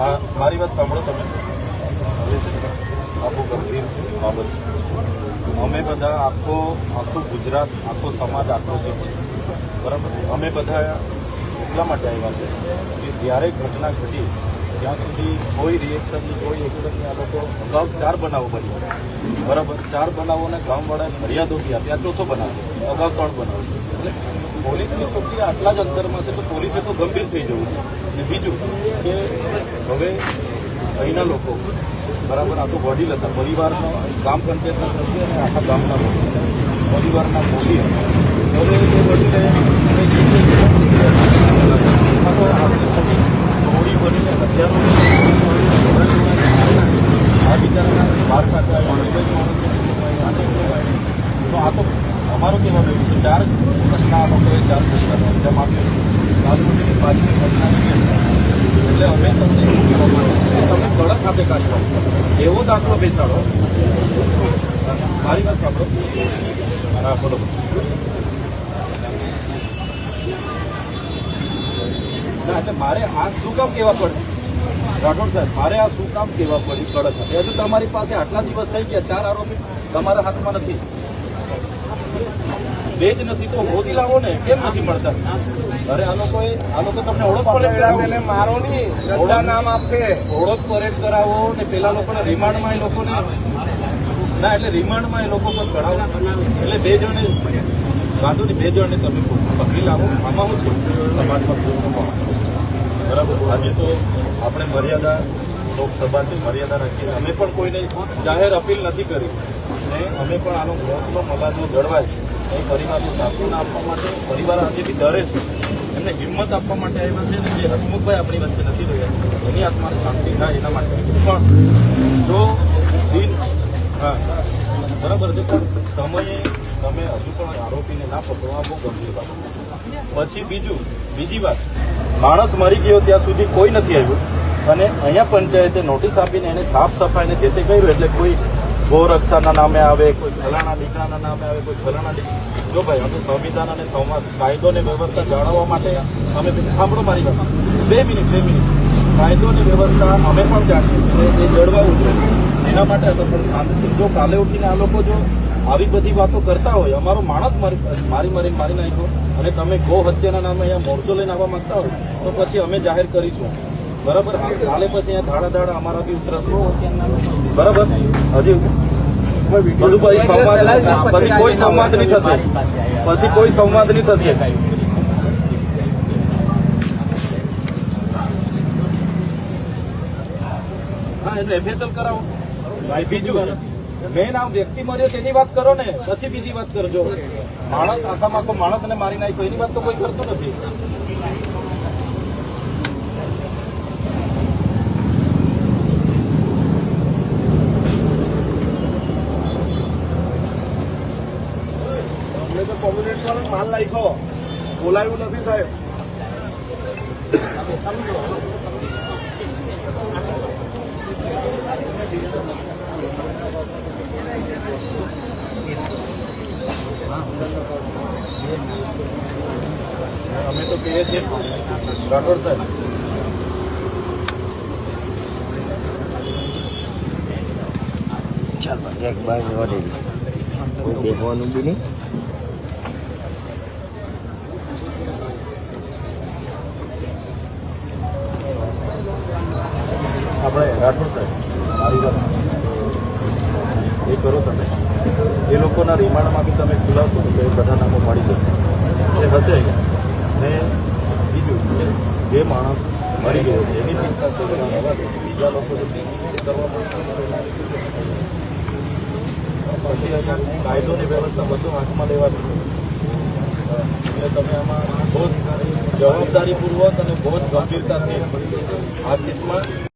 આ મારી વાત સાંભળો તમે. આ ગંભીર બાબત. અમે બધા આખો, આખું ગુજરાત, આખો સમાજ આક્રોશિત છે. બરાબર? અમે બધા એટલા માટે આવ્યા છે કે જ્યારે ઘટના ઘટી, ત્યાં સુધી કોઈ રિએક્શનની કોઈ એક્શનની આ લોકો અગાઉ ચાર બનાવો બની બરાબર? ચાર બનાવોને ગામવાળાએ ફરિયાદો ક્યાં ત્યાં ચોથો બનાવ અગાઉ ત્રણ બનાવ એટલે પોલીસની ચોકી આટલા જ અંતરમાં છે, તો પોલીસે તો ગંભીર થઈ જવું છે. અને બીજું કે હવે અહીંના લોકો, બરાબર, આ તો વડીલ હતા, પરિવારનો ગામ પંચાયતના સભ્ય અને આખા ગામના લોકો પરિવારના મોદી હવે એ વડીલે મોટી બનીને હજારો આ બિચારાના બાર ખાતા તો આ તો અમારો કહેવાનો ચાર ઘટના આ લોકોએ ચાર ઘટના જેમ રાજકોટની પાછળની ઘટના નહીં હતી. એટલે અમે તમને એવું કહેવા માંગીએ છીએ કે તમે કડક ખાતે એવો દાખલો બેસાડો. મારી વાત સાંભળો. હા બોલો ના, એટલે મારે આ શું કામ કહેવા પડે? રાઠોડ સાહેબ, મારે આ શું કામ કહેવા પડ્યું કડક. હજુ તમારી પાસે આટલા દિવસ થઈ ગયા, ચાર આરોપી તમારા હાથમાં નથી. બે જ નથી તો મોદી લાવો ને કેમ નથી મળતા? અરે આ લોકોએ આ લોકો તમને ઓળખ પરેડ મારો નહીં ગંદા નામ આપે. ઓળખ પરેડ કરાવો ને પેલા લોકોને રિમાન્ડમાં એ લોકોને ના એટલે રિમાન્ડમાં એ લોકો પર કરાવો. એટલે બે જણે વાંધો નહીં બે જણને તમે પકડી લાવો આમાં હું છું. સમાજમાં બરાબર? આજે તો આપણે મર્યાદા લોકસભા છે મર્યાદા રાખીને અમે પણ કોઈને જાહેર અપીલ નથી કરી. અને અમે પણ આનો મોતનો મલાજો જળવાય એ પરિવારને સાંત્વના આપવા માટે, પરિવાર આજે બી ડરે છે, એમને હિંમત આપવા માટે આવ્યા છે અને જે હસમુખભાઈ આપણી વચ્ચે નથી રહ્યા, એની આત્માને શાંતિ થાય એના માટે. પણ જો દિન, હા, બરાબર છે, પણ સમયે તમે હજુ પણ આરોપીને ના પકડવા બહુ ગંભીર બાબત પછી બીજું, બીજી વાત, માણસ મરી ગયો ત્યાં સુધી કોઈ નથી આવ્યું, અને અહીંયા પંચાયતે નોટિસ આપીને એને સાફ સફાઈને જે તે કર્યું, એટલે કોઈ ગૌરક્ષાના નામે આવે કોઈ ફલાણા દીકરાના નામે આવે કોઈ ફલાણા દીકરા જો ભાઈ અમે સંવિધાન અને સંવાદ કાયદો અને વ્યવસ્થા જાળવવા માટે અમે સાંભળો મારી વાત. બે મિનિટ બે મિનિટ. કાયદો અને વ્યવસ્થા અમે પણ જાણીએ એ જળવાવું જોઈએ એના માટે હતો પણ શાંતિથી જો કાલે ઉઠીને આ લોકો જો આવી બધી વાતો કરતા હોય અમારો માણસ મારી મારી મારી મારી નાખ્યો અને તમે ગો હત્યાના નામે અહીંયા મોરચો લઈને આવવા માંગતા હોય તો પછી અમે જાહેર કરીશું. બરાબર? કાલે પછી અહીંયા ધાડા ધાડા અમારા બી ઉતરશે બરાબર? હજી બધું પછી સંવાદ પછી કોઈ સંવાદ નહીં થશે. પછી કોઈ સંવાદ નહીં થશે. એટલે એફએસએલ કરાવો. ભાઈ બીજું. મેન આ વ્યક્તિ મળ્યો તેની વાત કરો ને પછી બીજી વાત કરજો. માણસ આખામાં આખો માણસને મારી નાખ્યો એની વાત તો કોઈ કરતું નથી. અમને તો કોમ્યુનિટી વાળો માલ નાખ્યો બોલાયું નથી સાહેબ અમે તો કહીએ છીએ રાઠોડ સાહેબ ચાલ ભાઈ એક બાજુ વળી કોઈ બેસવાનું બી નહીં આપણે રાઠોડ સાહેબ. મારી વાત એ કરો તમે. એ લોકોના રિમાન્ડમાં બી તમે ખુલાવશો તો એ બધા નામો મળી જશે. એ હશે ને બીજું કે જે માણસ મરી ગયો એની ચિંતા બીજા લોકો પછી કાયદોની વ્યવસ્થા બધું હાથમાં લેવાની એટલે તમે આમાં બહુ જવાબદારીપૂર્વક અને બહુ ગંભીરતાથી આ કેસમાં